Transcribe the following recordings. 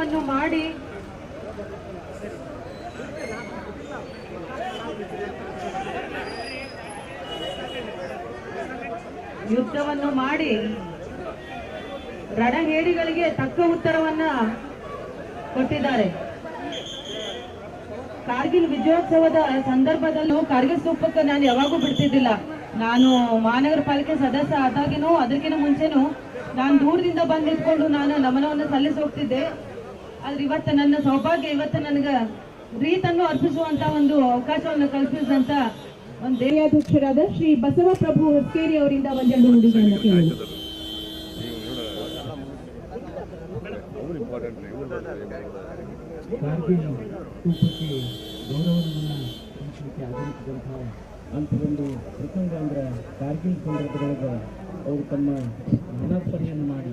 ವನ್ನು ಮಾಡಿ. ಯುದ್ಧವನ್ನು ಮಾಡಿ. ರಣಹೇಡಿಗಳಿಗೆ ತಕ್ಕ ಉತ್ತರವನ್ನ ಕೊಟ್ಟಿದ್ದಾರೆ. ಕಾರ್ಗಿಲ್ ವಿಜಯೋತ್ಸವದ ಸಂದರ್ಭದಲ್ಲೂ ಕಾರ್ಗಿಲ್ ಸೂಪಕ್ಕೆ ನಾನು ಯಾವಾಗೂ ಬಿಡ್ತಿದ್ದಿಲ್ಲ. ನಾನು ಮಹಾನಗರ ಪಾಲಿಕೆ ಸದಸ್ಯ ಆದಾಗಿನೂ ಅದಕ್ಕಿಂತ ಮುಂಚೆನೂ ನಾನು ದೂರದಿಂದ ಬಂದು ನಾನು ನಮನವನ್ನು ಸಲ್ಲಿಸಿ ಹೋಗ್ತಿದ್ದೆ ಆದ್ರೆ ಇವತ್ತು ನನ್ನ ಸೌಭಾಗ್ಯ, ಇವತ್ತು ನನಗೆ ರೀತನ್ನು ಅರ್ಪಿಸುವಂತ ಒಂದು ಅವಕಾಶವನ್ನು ಕಲ್ಪಿಸಿದಂತ ಒಂದು ದೇವಾಧ್ಯಕ್ಷರಾದ ಶ್ರೀ ಬಸವ ಪ್ರಭು ಹೊಸ್ಕೇರಿ ಅವರಿಂದ ಒಂದೆರಡು ನುಡಿಗಳನ್ನು ಕೇಳಿ. ಕಾರ್ಗಿಲ್ ಸ್ತೂಪಕ್ಕೆ ಗೌರವವನ್ನು ಸಲ್ಲಿಸಲಿಕ್ಕೆ ಆಗಮಿಸಿದಂತಹ ಅಂಥದೊಂದು ಪ್ರಸಂಗ ಅಂದ್ರೆ ಕಾರ್ಗಿಲ್ ಸಂದರ್ಭದೊಳಗೆ ಅವರು ತಮ್ಮ ಮನಸ್ಪರಿಯನ್ನು ಮಾಡಿ.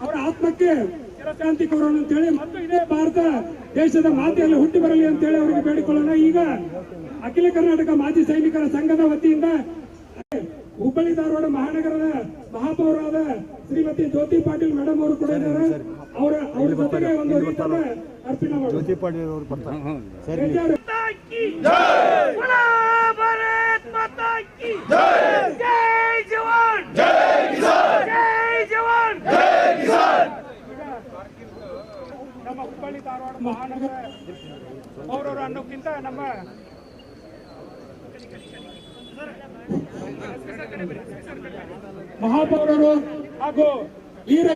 ಅವರ ಆತ್ಮಕ್ಕೆ ಶಾಂತಿ ಕೋರೋಣ ಅಂತೇಳಿ ಮತ್ತು ಇದೇ ಭಾರತ ದೇಶದ ಮಾತೆಯಲ್ಲಿ ಹುಟ್ಟಿ ಬರಲಿ ಅಂತೇಳಿ ಅವರಿಗೆ ಬೇಡಿಕೊಳ್ಳೋಣ. ಈಗ ಅಖಿಲ ಕರ್ನಾಟಕ ಮಾಜಿ ಸೈನಿಕರ ಸಂಘದ ವತಿಯಿಂದ ಹುಬ್ಬಳ್ಳಿ ಧಾರವಾಡ ಮಹಾನಗರದ ಮಾತೋರಾದ ಶ್ರೀಮತಿ ಜ್ಯೋತಿ ಪಾಟೀಲ್ ಮೇಡಮ್ ಅವರು ಕೂಡ ಇದ್ದಾರೆ. ಅವರ ಅವ್ರ ಜೊತೆಗೆ ಒಂದು ಗೀತನ ಅರ್ಪಣೆ ಮಾಡಿ ಜ್ಯೋತಿ ಪಾಟೀಲ್ ಅವರು ನಮ್ಮ ಧಾರವಾಡ ಮಹಾನಗರ ಅವರವರು ಅನ್ನೋಕ್ಕಿಂತ ನಮ್ಮ ಮಹಾಪೌರರು ಹಾಗೂ ವೀರ